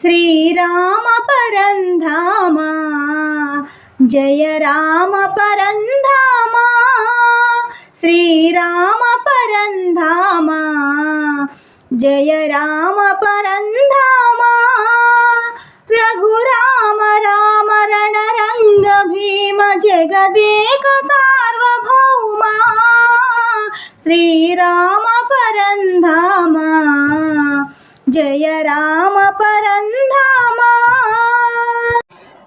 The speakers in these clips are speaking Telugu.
శ్రీరామ పరంధామా జయ రామ పరంధామా శ్రీరామ పరంధామా జయ రామ పరంధామా రఘురామ రామ రణరంగ భీమ జగదేక సార్వభౌమా శ్రీరామ जय राम परंधाम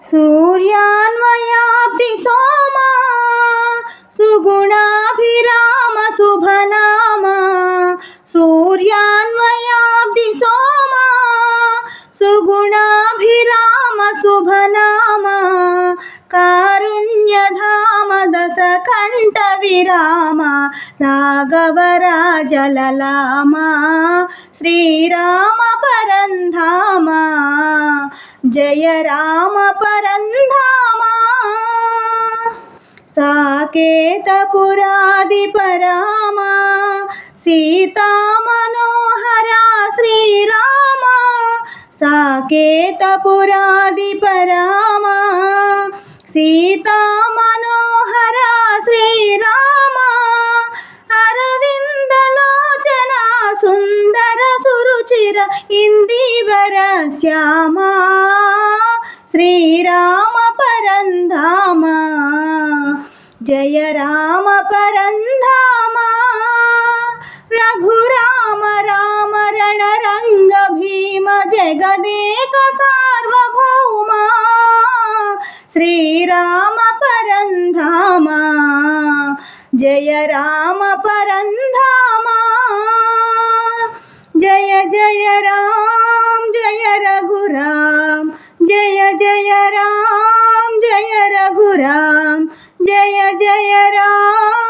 सूर्यान्वयाब्धि सोमा। सुगुणाभिराम शुभनामा। सूर्यान्वयाब्धि सोम। सुगुणाभिराम शुभनामा। कारुण्यधाम दशकण्ठविरामा। राघवराजललामा। श्रीराम जय राम परन्धामा। साकेतपुरादिपरामा। सीता मनोहरा श्रीरामा। साकेतपुरादिपरामा। सीता ఇందివర శ్యామా శ్రీరామ పరంధామ జయ రామ పరంధామ రఘురామ రామ రణరంగ భీమ జగదేక సార్వభౌమ శ్రీరామ పరంధామ జయ రామ పరంధామ. జయ జయ రామ్ జయ రఘురామ్ జయ జయ రామ్ జయ రఘురామ్ జయ జయ రామ్.